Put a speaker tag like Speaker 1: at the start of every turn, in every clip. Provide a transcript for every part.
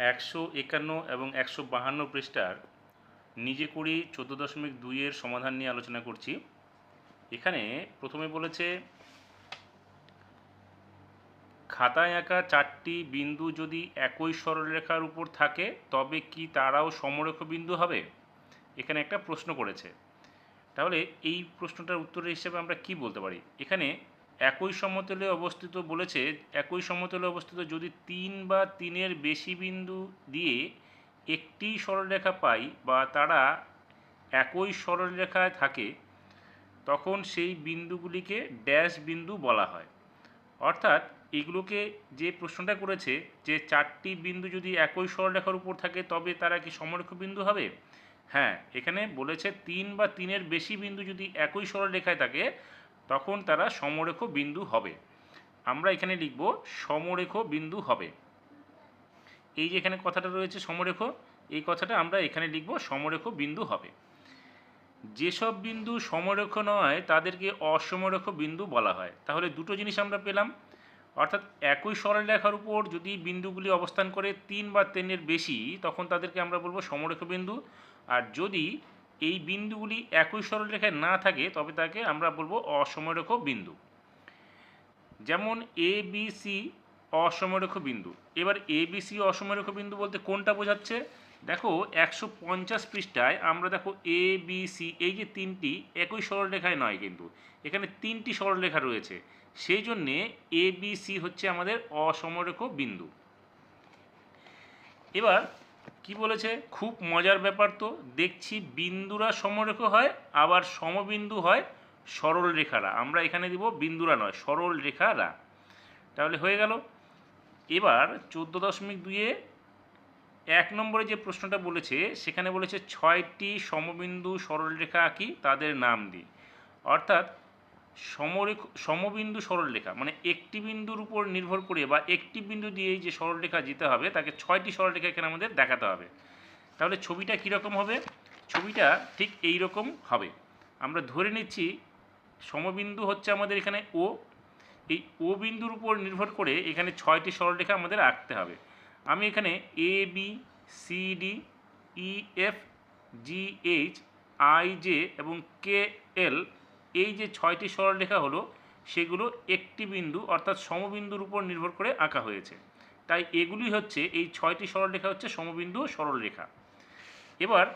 Speaker 1: একশো একান্ন এবং একশো বাহান্ন পৃষ্ঠার নিজে করি চোদ্দ দশমিক দুইয়ের সমাধান নিয়ে আলোচনা করছি। এখানে প্রথমে বলেছে, খাতায় আঁকা চারটি বিন্দু যদি একই সরলরেখার উপর থাকে, তবে কি তারাও সমরেখ বিন্দু হবে? এখানে একটা প্রশ্ন করেছে। তাহলে এই প্রশ্নটার উত্তর হিসেবে আমরা কি বলতে পারি? এখানে একই সমতলে অবস্থিত বলেছে, একই সমতলে অবস্থিত যদি তিন বা তিনের বেশি বিন্দু দিয়ে একটি সরলরেখা পাই বা তারা একই সরলরেখায় থাকে, তখন সেই বিন্দুগুলিকে ড্যাশ বিন্দু বলা হয়। অর্থাৎ এগুলোকে যে প্রশ্নটা করেছে যে চারটি বিন্দু যদি একই সরলরেখার উপর থাকে, তবে তারা কি সমরেখ বিন্দু হবে? হ্যাঁ এখানে বলেছে তিন বা তিনের বেশি বিন্দু যদি একই সরলরেখায় থাকে তখন তারা সমরেখ বিন্দু হবে। আমরা এখানে লিখব সমরেখ বিন্দু হবে। এই যে এখানে কথাটা রয়েছে সমরেখ, এই কথাটা আমরা এখানে লিখব সমরেখ বিন্দু হবে। যেসব বিন্দু সমরেখ নয়, তাদেরকে অসমরেখ বিন্দু বলা হয়। তাহলে দুটো জিনিস আমরা পেলাম। অর্থাৎ একই সরলরেখার উপর যদি বিন্দুগুলি অবস্থান করে তিন বা তিনের বেশি, তখন তাদেরকে আমরা বলব সমরেখ বিন্দু। আর যদি এই বিন্দুগুলি একই সরলরেখায় না থাকে, তবে তাকে আমরা বলব অসমরেখ বিন্দু। যেমন এ বি সি অসমরেখ বিন্দু। এবার এ বি সি অসমরেখ বিন্দু বলতে কোনটা বোঝাচ্ছে? দেখো, একশো পঞ্চাশ পৃষ্ঠায় আমরা দেখো এ বি সি, এই যে তিনটি একই সরলরেখায় নয় কিন্তু, এখানে তিনটি সরলরেখা রয়েছে। সেই জন্যে এ বি সি হচ্ছে আমাদের অসমরেখ বিন্দু। এবার কি বলেছে? খুব মজার ব্যাপার তো, দেখছি বিন্দুরা সমরেখ হয়, আবার সমবিন্দু হয় সরল রেখারা আমরা এখানে দিব বিন্দুরা নয় সরল রেখারা তাহলে হয়ে গেল। এবার চোদ্দ দশমিক দুইয়ে এক নম্বরে যে প্রশ্নটা বলেছে, সেখানে বলেছে ছয়টি সমবিন্দু সরলরেখা আঁকি তাদের নাম দিই। অর্থাৎ সমরেখ সমবিন্দু সরলরেখা মানে একটি বিন্দুর উপর নির্ভর করে বা একটি বিন্দু দিয়েই যে সরলরেখা যেতে হবে, তাকে ছয়টি সরলরেখা এখানে আমাদের দেখাতে হবে। তাহলে ছবিটা কীরকম হবে? ছবিটা ঠিক এই রকম হবে। আমরা ধরে নিচ্ছি সমবিন্দু হচ্ছে আমাদের এখানে ও এই ও বিন্দুর উপর নির্ভর করে এখানে ছয়টি সরলরেখা আমাদের আঁকতে হবে। আমি এখানে A B C D E F G H I J এবং কে এল এই যে ছয়টি সরলরেখা হলো, সেগুলো একটি বিন্দু অর্থাৎ সমবিন্দুর উপর নির্ভর করে আঁকা হয়েছে। তাই এগুলি হচ্ছে, এই ছয়টি সরলরেখা হচ্ছে সমবিন্দু ও সরলরেখা এবার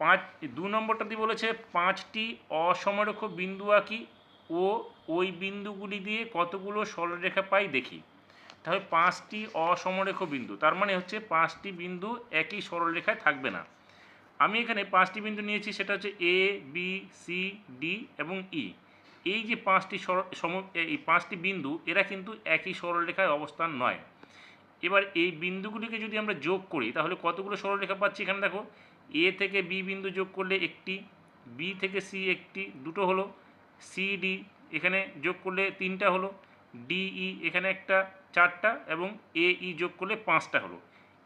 Speaker 1: পাঁচ, দু নম্বরটা দিয়ে বলেছে, পাঁচটি অসমরেখ বিন্দু আঁকি ও ওই বিন্দুগুলি দিয়ে কতগুলো সরলরেখা পাই দেখি। তাহলে পাঁচটি অসমরেখ বিন্দু, তার মানে হচ্ছে পাঁচটি বিন্দু একই সরলরেখায় থাকবে না। আমি এখানে পাঁচটি বিন্দু নিয়েছি, সেটা হচ্ছে এ বি সি ডি এবং ই এই যে পাঁচটি সম, এই পাঁচটি বিন্দু, এরা কিন্তু একই সরলরেখায় অবস্থান নয়। এবার এই বিন্দুগুলিকে যদি আমরা যোগ করি, তাহলে কতগুলো সরলরেখা পাচ্ছি এখানে দেখো? এ থেকে বি বিন্দু যোগ করলে একটি বি থেকে সি একটি, দুটো হলো। সি ডি এখানে যোগ করলে তিনটা হলো। ডিই এখানে একটা চারটা এবং এ ই যোগ করলে পাঁচটা হলো।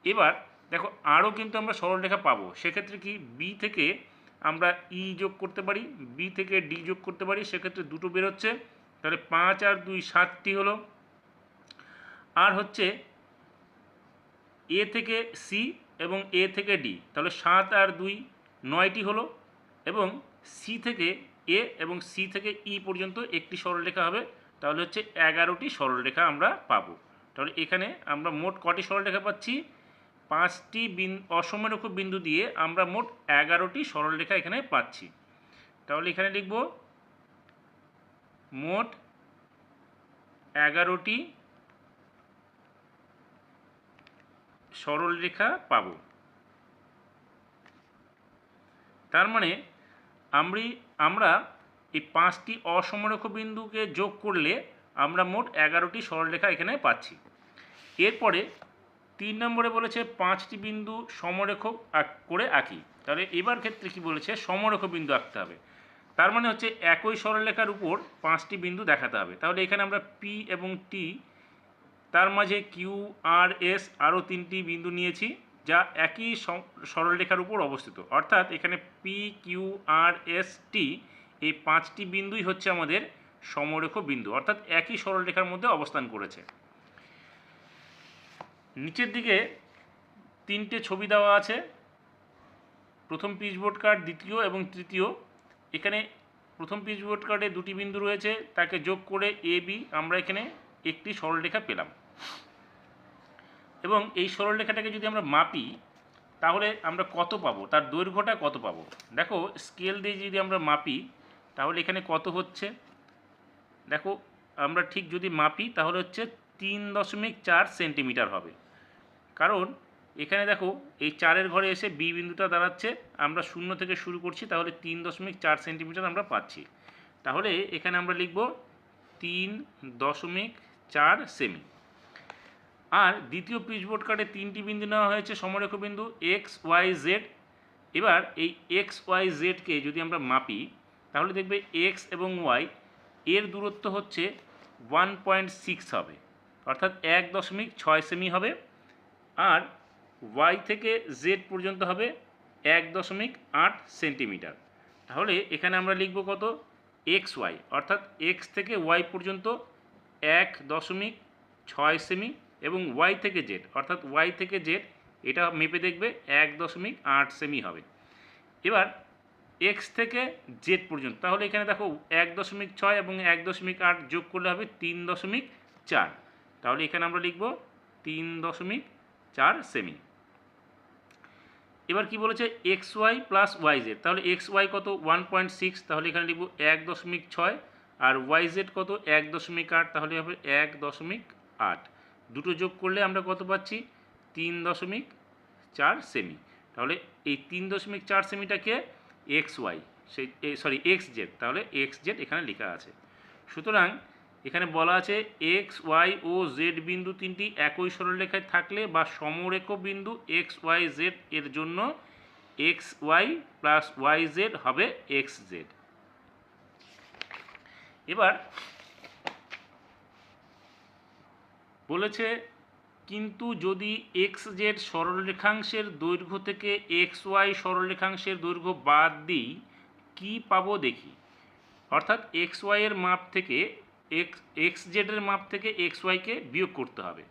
Speaker 1: এবার দেখো, আরও কিন্তু আমরা সরলরেখা পাবো। সেক্ষেত্রে কি? বি থেকে আমরা ই যোগ করতে পারি বি থেকে ডি যোগ করতে পারি, সেক্ষেত্রে দুটো বেরোচ্ছে তাহলে পাঁচ আর দুই সাতটি হলো। আর হচ্ছে এ থেকে সি এবং এ থেকে ডি তাহলে সাত আর দুই নয়টি হলো এবং সি থেকে এ এবং সি থেকে ই পর্যন্ত একটি সরলরেখা হবে। তাহলে হচ্ছে এগারোটি সরলরেখা আমরা পাবো। তাহলে এখানে আমরা মোট কটি সরলরেখা পাচ্ছি? পাঁচটি বিন অসমরেখ বিন্দু দিয়ে আমরা মোট এগারোটি সরলরেখা এখানে পাচ্ছি। তাহলে এখানে লিখব মোট এগারোটি সরলরেখা পাব। তার মানে আমরি, আমরা এই পাঁচটি অসমরেখ বিন্দুকে যোগ করলে আমরা মোট এগারোটি সরলরেখা এখানে পাচ্ছি। এরপরে তিন নম্বরে বলেছে পাঁচটি বিন্দু সমরেখ করে আঁকি। তাহলে এবার ক্ষেত্রে কি বলেছে? সমরেখ বিন্দু আঁকতে হবে। তার মানে হচ্ছে একই সরলরেখার উপর পাঁচটি বিন্দু দেখাতে হবে। তাহলে এখানে আমরা পি এবং টি তার মাঝে কিউ আর এস আরও তিনটি বিন্দু নিয়েছি, যা একই সরলরেখার উপর অবস্থিত। অর্থাৎ এখানে P Q R S T এই পাঁচটি বিন্দুই হচ্ছে আমাদের সমরেখ বিন্দু। অর্থাৎ একই সরলরেখার মধ্যে অবস্থান করেছে। নিচের দিকে তিনটে ছবি দেওয়া আছে। প্রথম পিচবোর্ড কার্ড, দ্বিতীয় এবং তৃতীয়। এখানে প্রথম পিচবোর্ড কার্ডে দুটি বিন্দু রয়েছে, তাকে যোগ করে এ বি আমরা এখানে একটি সরলরেখা পেলাম। এবং এই সরলরেখাটাকে যদি আমরা মাপি, তাহলে আমরা কত পাবো? তার দৈর্ঘ্যটা কত পাবো? দেখো স্কেল দিয়ে যদি আমরা মাপি, তাহলে এখানে কত হচ্ছে? দেখো, আমরা ঠিক যদি মাপি, তাহলে হচ্ছে তিন দশমিক চার সেন্টিমিটার হবে। কারণ এখানে দেখো, এই চারের ঘরে এসে বি বিন্দুটা দাঁড়াচ্ছে, আমরা শূন্য থেকে শুরু করছি, তাহলে তিন দশমিক চার সেন্টিমিটার আমরা পাচ্ছি। তাহলে এখানে আমরা লিখব তিন দশমিক চার সেমি। আর দ্বিতীয় পিচবোর্ড কার্ডে তিনটি বিন্দু নেওয়া হয়েছে, সমরেখ বিন্দু এক্স ওয়াই জেড। এবার এই এক্স ওয়াই জেডকে যদি আমরা মাপি, তাহলে দেখবে এক্স এবং ওয়াই, এর দূরত্ব হচ্ছে ওয়ান পয়েন্ট সিক্স হবে। অর্থাৎ এক দশমিক ছয় সেমি হবে আর ওয়াই থেকে জেড পর্যন্ত হবে এক দশমিক আট সেন্টিমিটার তাহলে এখানে আমরা লিখব কত? এক্স ওয়াই অর্থাৎ এক্স থেকে ওয়াই পর্যন্ত এক দশমিক ছয় সেমি এবং ওয়াই থেকে জেড অর্থাৎ ওয়াই থেকে জেড এটা মেপে দেখবে এক দশমিক আট সেমি হবে। এবার এক্স থেকে জেড পর্যন্ত, তাহলে এখানে দেখো এক দশমিক ছয় এবং এক দশমিক আট যোগ করলে হবে তিন দশমিক চার। তাহলে এখানে আমরা লিখব তিন দশমিক চার সেমি। এবার কি বলেছে? X Y plus Y Z. তাহলে এক্স ওয়াই কত? One point six. তাহলে এখানে লিখব এক দশমিক ছয়। আর ওয়াই জেড কত? এক দশমিক আট। তাহলে হবে এক দশমিক আট। দুটো যোগ করলে আমরা কত পাচ্ছি? তিন দশমিক চার সেমি। তাহলে এই তিন দশমিক চার সেমিটাকে এক্স ওয়াই সেই সরি, এক্স জেড। তাহলে এক্স জেড এখানে লেখা আছে। সুতরাং এখানে বলা আছে এক্স ওয়াই ও জেড বিন্দু তিনটি একই সরলরেখায় থাকলে বা সমরেখ বিন্দু এক্স ওয়াই জেড এর জন্য X Y plus Y Z হবে এক্স জেড এবার বলেছে, কিন্তু যদি এক্স জেড সরলরেখাংশের দৈর্ঘ্য থেকে এক্স ওয়াই সরলরেখাংশের দৈর্ঘ্য বাদ দিই, কি পাবো দেখি? অর্থাৎ এক্স ওয়াইয়ের মাপ থেকে এক্স এক্স জেডের মাপ থেকে এক্স ওয়াইকে বিয়োগ করতে হবে।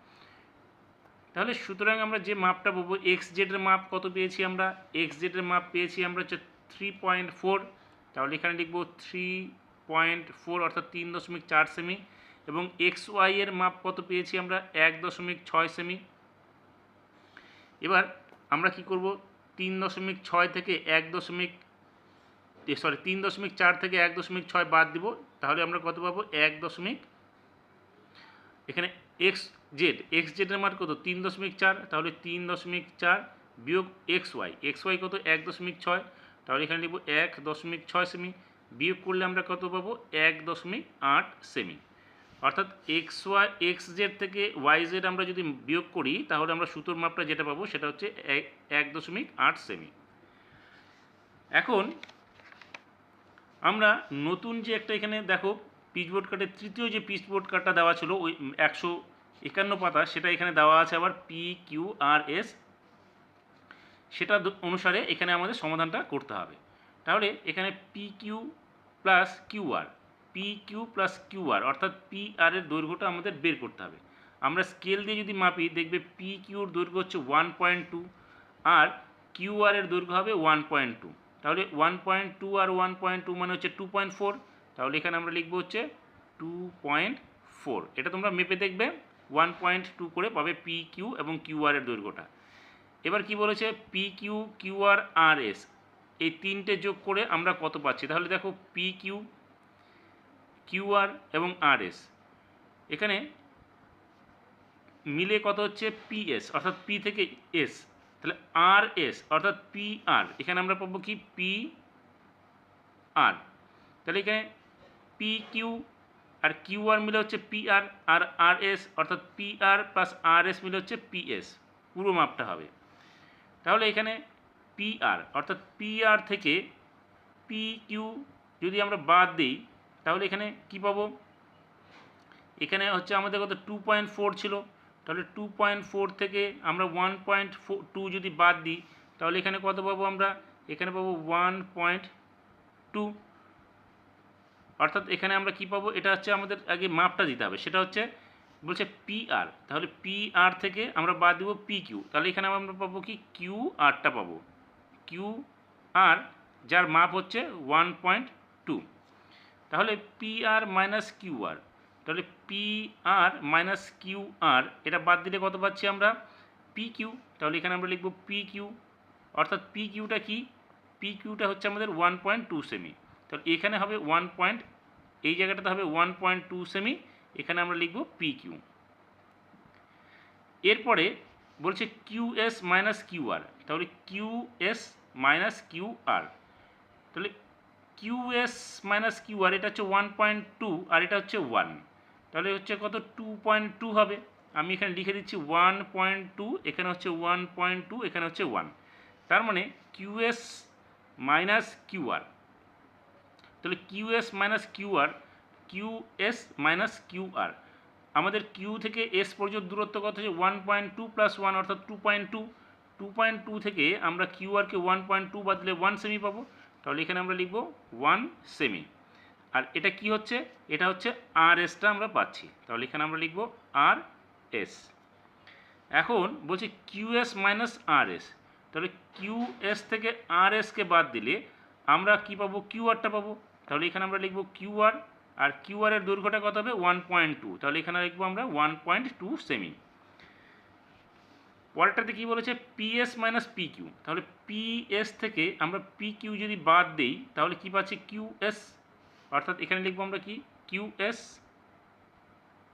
Speaker 1: তাহলে সুতরাং আমরা যে মাপটা পাবো এক্স জেডের মাপ কত পেয়েছি আমরা? এক্স জেডের মাপ পেয়েছি আমরা হচ্ছে থ্রি পয়েন্ট ফোর তাহলে এখানে লিখব থ্রি পয়েন্ট ফোর অর্থাৎ তিন দশমিক চার সেমি এবং এক্স ওয়াই এর মাপ কত পেয়েছি আমরা? এক দশমিক ছয় সেমি এবার আমরা কি করব? তিন দশমিক ছয় থেকে এক দশমিক সরি তিন দশমিক চার থেকে এক দশমিক ছয় বাদ দিব, তাহলে আমরা কত পাবো? এক দশমিক, এখানে এক্স জেড এক্স জেডের মান কত? তিন দশমিক চার, তাহলে তিন দশমিক চার বিয়োগ এক্স ওয়াই এক্স ওয়াই কত? এক দশমিক ছয়, তাহলে এখানে লিখব এক দশমিক ছয় সেমি বিয়োগ করলে আমরা কত পাবো? এক দশমিক আট সেমি অর্থাৎ এক্স ওয়াই এক্স জেড থেকে ওয়াই জেড আমরা যদি বিয়োগ করি, তাহলে আমরা সুতোর মাপটা যেটা পাবো সেটা হচ্ছে এক- দশমিক আট সেমি এখন আমরা নতুন যে একটা এখানে দেখো পিচবোর্ড কার্ডের তৃতীয় যে পিচবোর্ড কার্ডটা দেওয়া ছিল, ওই একশো একান্ন পাতা, সেটা এখানে দেওয়া আছে আবার পি কিউ আর এস সেটা অনুসারে এখানে আমাদের সমাধানটা করতে হবে। তাহলে এখানে P Q plus Q R P Q plus Q R অর্থাৎ পি আর এর দৈর্ঘ্যটা আমাদের বের করতে হবে। আমরা স্কেল দিয়ে যদি মাপি, দেখবে পি কিউর দৈর্ঘ্য হচ্ছে ওয়ান পয়েন্ট টু আর কিউ আর এর দৈর্ঘ্য হবে ওয়ান পয়েন্ট টু তাহলে ওয়ান পয়েন্ট টু আর ওয়ান পয়েন্ট টু মানে হচ্ছে টু পয়েন্ট ফোর তাহলে এখানে আমরা লিখব হচ্ছে টু পয়েন্ট ফোর এটা তোমরা মেপে দেখবে ওয়ান পয়েন্ট টু করে পাবে পি কিউ এবং কিউ আর এর দৈর্ঘ্যটা। এবার কি বলেছে? P Q Q R S এই তিনটে যোগ করে আমরা কত পাচ্ছি? তাহলে দেখো পি কিউ কিউ আর এবং আর এস এখানে মিলে কত হচ্ছে পি এস অর্থাৎ পি থেকে এস তাহলে আর এস অর্থাৎ পি আর এখানে আমরা পাবো কি? পি আর তাহলে এখানে পি কিউ আর কিউ আর মিলে হচ্ছে পি আর আর আর এস অর্থাৎ P R plus R S মিলে হচ্ছে পি এস পুরো মাপটা হবে। তাহলে এখানে পি আর অর্থাৎ পি আর থেকে পি কিউ যদি আমরা বাদ দিই, তাহলে এখানে কি পাবো? এখানে হচ্ছে আমাদের কত? টু পয়েন্ট ফোর ছিল। তাহলে টু পয়েন্ট ফোর থেকে আমরা ওয়ান পয়েন্ট টু যদি বাদ দিই, তাহলে এখানে কত পাবো আমরা? এখানে পাবো ওয়ান পয়েন্ট টু অর্থাৎ এখানে আমরা কি পাবো? এটা হচ্ছে আমাদের আগে মাপটা দিতে হবে। সেটা হচ্ছে, বলছে পি আর তাহলে পি আর থেকে আমরা বাদ দেবো পি কিউ তাহলে এখানে আমরা পাবো কি? কিউ আরটা পাবো। কিউ আর যার মাপ হচ্ছে ওয়ান পয়েন্ট টু তাহলে P R minus Q R তাহলে P R minus Q R এটা বাদ দিলে কত পাচ্ছি আমরা? পি কিউ তাহলে এখানে আমরা লিখব পি কিউ অর্থাৎ পি কিউটা কি? পি কিউটা হচ্ছে আমাদের ওয়ান পয়েন্ট টু সেমি তাহলে এখানে হবে ওয়ান পয়েন্ট এই জায়গাটাতে হবে ওয়ান পয়েন্ট টু সেমি এখানে আমরা লিখব পি কিউ এরপরে বলছে Q S minus Q R তাহলে Q S minus Q R তাহলে Q S minus Q R এটা হচ্ছে ওয়ান পয়েন্ট টু আর এটা হচ্ছে ওয়ান তাহলে হচ্ছে কত? টু পয়েন্ট টু হবে। আমি এখানে লিখে দিচ্ছি ওয়ান পয়েন্ট টু এখানে হচ্ছে ওয়ান পয়েন্ট টু এখানে হচ্ছে ওয়ান তার মানে কিউএস মাইনাস কিউ আর তাহলে Q S minus Q R Q S minus Q R আমাদের কিউ থেকে এস পর্যন্ত দূরত্ব কত হচ্ছে? One point two plus one অর্থাৎ two point two two point two থেকে আমরা কিউআরকে ওয়ান পয়েন্ট টু বাদলে ওয়ান সেমি পাবো। তাহলে এখানে আমরা লিখব ওয়ান সেমি আর এটা কি হচ্ছে? এটা হচ্ছে আর এসটা আমরা পাচ্ছি। তাহলে এখানে আমরা লিখব আর এস এখন বলছি Q S minus R S তাহলে কিউ এস থেকে আর এসকে বাদ দিলে আমরা কি পাবো? কিউ আরটা পাবো। তাহলে এখানে আমরা লিখব কিউ আর আর কিউ আর এর দৈর্ঘ্যটা কত হবে? ওয়ান পয়েন্ট টু তাহলে এখানে লিখব আমরা ওয়ান পয়েন্ট টু সেমি পরেরটাতে কী বলেছে? P S minus P Q তাহলে পিএস থেকে আমরা পি কিউ যদি বাদ দেই, তাহলে কী পাচ্ছি? কিউ এস অর্থাৎ এখানে লিখব আমরা কি? কিউ এস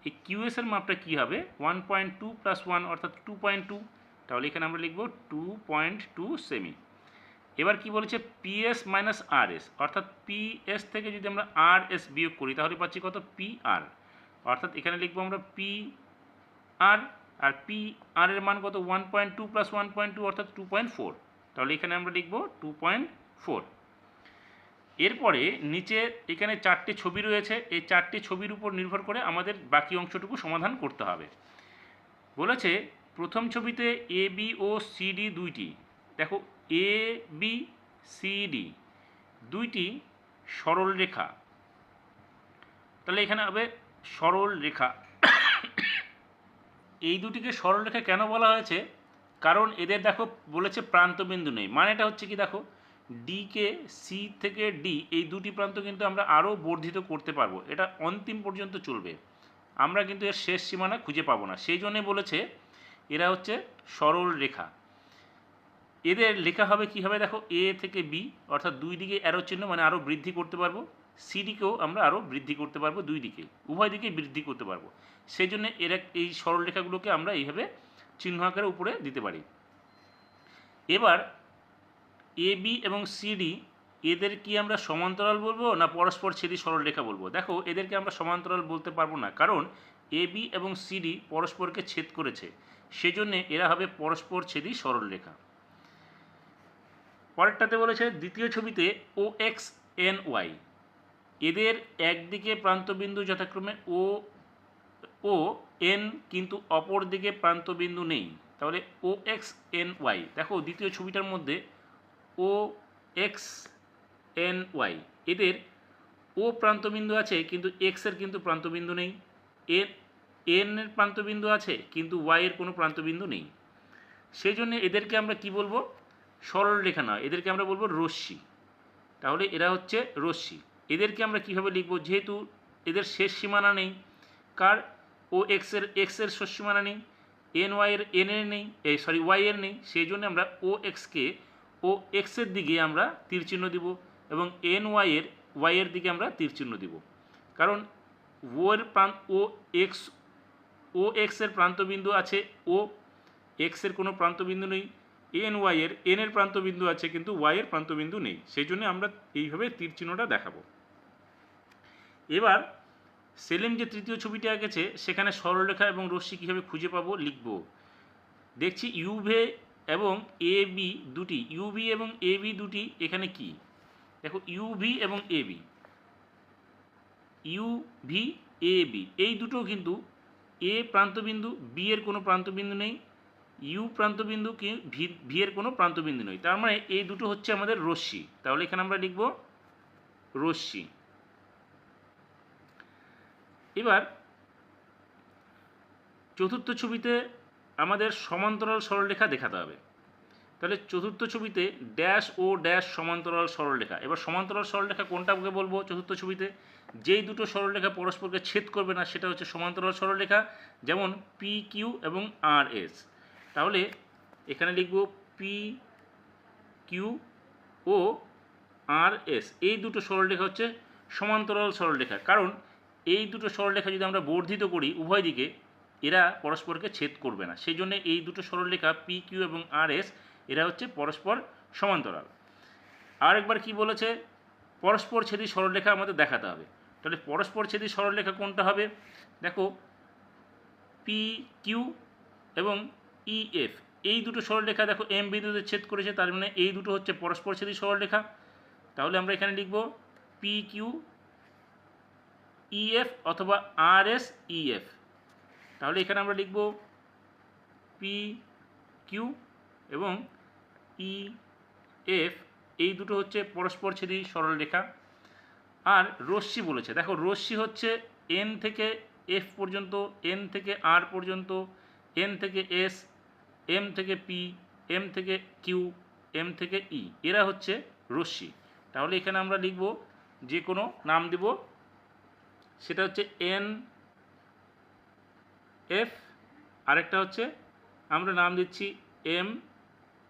Speaker 1: এই কিউ এস এর মাপটা কী হবে? One point two plus one অর্থাৎ টু পয়েন্ট টু তাহলে এখানে আমরা লিখব টু পয়েন্ট টু সেমি এবার কি বলেছে? P S minus R S অর্থাৎ পিএস থেকে যদি আমরা আর এস বিয়োগ করি, তাহলে পাচ্ছি কত? পি আর অর্থাৎ এখানে লিখব আমরা পি আর আর পি আর এর মান কত? One point two plus one point two অর্থাৎ টু পয়েন্ট ফোর তাহলে এখানে আমরা লিখব টু পয়েন্ট ফোর এরপরে নিচে এখানে চারটে ছবি রয়েছে, এই চারটে ছবির উপর নির্ভর করে আমাদের বাকি অংশটুকু সমাধান করতে হবে। বলেছে, প্রথম ছবিতে এ বি ও সি ডি দুইটি। দেখো এ বি সি ডি দুইটি সরল রেখা। তাহলে এখানে হবে সরল রেখা। এই দুটিকে সরলরেখা কেন বলা হয়েছে? কারণ এদের দেখো বলেছে প্রান্তবিন্দু নেই। মানেটা হচ্ছে কি দেখো? ডিকে সি থেকে ডি এই দুটি প্রান্ত কিন্তু আমরা আরও বর্ধিত করতে পারব। এটা অন্তিম পর্যন্ত চলবে। আমরা কিন্তু এর শেষ সীমানা খুঁজে পাবো না। সেই জন্যে বলেছে, এরা হচ্ছে সরল রেখা। এদের লেখা হবে কী হবে? দেখো এ থেকে বি অর্থাৎ দুই দিকে অ্যারো চিহ্ন মানে আরও বৃদ্ধি করতে পারব। সিডিকেও আমরা আরও বৃদ্ধি করতে পারব দুই দিকে। উভয় দিকেই বৃদ্ধি করতে পারব। সেই জন্য এরা এই সরলরেখাগুলোকে আমরা এইভাবে চিহ্ন আকারে উপরে দিতে পারি। এবার এ বি এবং সিডি এদের কি আমরা সমান্তরাল বলব না পরস্পর ছেদি সরলরেখা বলব? দেখো, এদেরকে আমরা সমান্তরাল বলতে পারব না, কারণ এ বি এবং সিডি পরস্পরকে ছেদ করেছে। সেজন্যে এরা হবে পরস্পর ছেদি সরলরেখা। পরেরটাতে বলেছে, দ্বিতীয় ছবিতে ও এক্স এন ওয়াই এদের একদিকে প্রান্তবিন্দু যথাক্রমে ও ও এন কিন্তু অপর দিকে প্রান্তবিন্দু নেই। তাহলে ও এক্স এন ওয়াই দেখো, দ্বিতীয় ছবিটার মধ্যে ও এক্স এন ওয়াই। এদের ও প্রান্তবিন্দু আছে, কিন্তু এক্সের কিন্তু প্রান্তবিন্দু নেই। এন এন এর প্রান্তবিন্দু আছে, কিন্তু ওয়াইয়ের কোনো প্রান্তবিন্দু নেই। সেই জন্য এদেরকে আমরা কি বলব? সরল রেখা নয় এদেরকে আমরা বলব রশ্মি। তাহলে এরা হচ্ছে রশ্মি। এদেরকে আমরা কীভাবে লিখব? যেহেতু এদের শেষ সীমানা নেই, কার? ও এক্সের এক্সের শেষ সীমানা নেই, এন ওয়াইয়ের এন এর নেই এই সরি, ওয়াই এর নেই সেই জন্য আমরা ও এক্সকে ও এক্সের দিকে আমরা তীর চিহ্ন দিব এবং এন ওয়াইয়ের ওয়াইয়ের দিকে আমরা তীর চিহ্ন দিব। কারণ ওর প্রান্ত ও এক্স ও এক্সের প্রান্তবিন্দু আছে, ও এক্সের কোনো প্রান্তবিন্দু নেই এন ওয়াইয়ের এন এর প্রান্তবিন্দু আছে, কিন্তু ওয়াইয়ের প্রান্তবিন্দু নেই। সেই জন্য আমরা এইভাবে তীর চিহ্নটা দেখাবো। এবার সেলিম যে তৃতীয় ছবিটি এঁকেছে সেখানে সরলরেখা এবং রশ্মি কীভাবে খুঁজে পাবো লিখব। দেখছি ইউভে এবং এ বি দুটি ইউভি এবং এ বি দুটি এখানে কি? দেখো ইউভি এবং A B UV A B এই দুটো কিন্তু এ প্রান্তবিন্দু বি এর কোনো প্রান্তবিন্দু নেই ইউ প্রান্তবিন্দু কি ভি ভি এর কোনো প্রান্তবিন্দু নেই। তার মানে এই দুটো হচ্ছে আমাদের রশ্মি। তাহলে এখানে আমরা লিখব রশ্মি। এবার চতুর্থ ছবিতে আমাদের সমান্তরাল সরলরেখা দেখাতে হবে। তাহলে চতুর্থ ছবিতে ড্যাশ ও ড্যাশ সমান্তরাল সরলরেখা। এবার সমান্তরাল সরলরেখা কোনটাকে বলব চতুর্থ ছবিতে? যেই দুটো সরলরেখা পরস্পরকে ছেদ করবে না, সেটা হচ্ছে সমান্তরাল সরলরেখা, যেমন পি কিউ এবং আর এস তাহলে এখানে লিখব পি কিউ ও আর এস এই দুটো সরলরেখা হচ্ছে সমান্তরাল সরলরেখা। কারণ এই দুটো সরলরেখা যদি আমরা বর্ধিত করি উভয় দিকে এরা পরস্পরকে ছেদ করবে না। সেই জন্য এই দুটো সরলরেখা পি কিউ এবং আর এস এরা হচ্ছে পরস্পর সমান্তরাল। আরেকবার কি বলেছে? পরস্পর ছেদি সরলরেখা আমাদের দেখাতে হবে। তাহলে পরস্পর ছেদি সরলরেখা কোনটা হবে? দেখো পি কিউ এবং ই এফ এই দুটো সরলরেখা দেখো এম বিন্দুতে ছেদ করেছে, তার মানে এই দুটো হচ্ছে পরস্পর ছেদি সরলরেখা তাহলে আমরা এখানে লিখব পি কিউ ইএফ অথবা আর এস ইএফ তাহলে এখানে আমরা লিখব পি কিউ এবং ই এফ এই দুটো হচ্ছে পরস্পর ছেদি সরলরেখা। আর রশ্মি বলেছে, দেখো রশ্মি হচ্ছে এন থেকে এফ পর্যন্ত এন থেকে আর পর্যন্ত এন থেকে এস এম থেকে পি এম থেকে কিউ এম থেকে ই এরা হচ্ছে রশ্মি। তাহলে এখানে আমরা লিখব যে কোনো নাম দিব, সেটা হচ্ছে এন এফ আরেকটা হচ্ছে আমরা নাম দিচ্ছি এম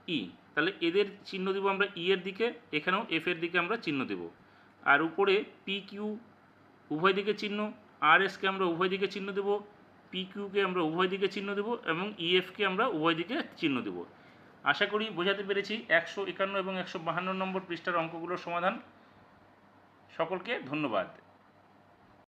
Speaker 1: ই তাহলে এদের চিহ্ন দেবো আমরা ই এর দিকে, এখানেও এফ এর দিকে আমরা চিহ্ন দেব। আর উপরে পি কিউ উভয় দিকে চিহ্ন আর এসকে আমরা উভয় দিকে চিহ্ন দেব পি কিউকে আমরা উভয় দিকে চিহ্ন দেব, এবং ইএফকে আমরা উভয় দিকে চিহ্ন দেব। আশা করি বোঝাতে পেরেছি একশো একান্ন এবং একশো বাহান্ন নম্বর পৃষ্ঠার অঙ্কগুলোর সমাধান। সকলকে ধন্যবাদ।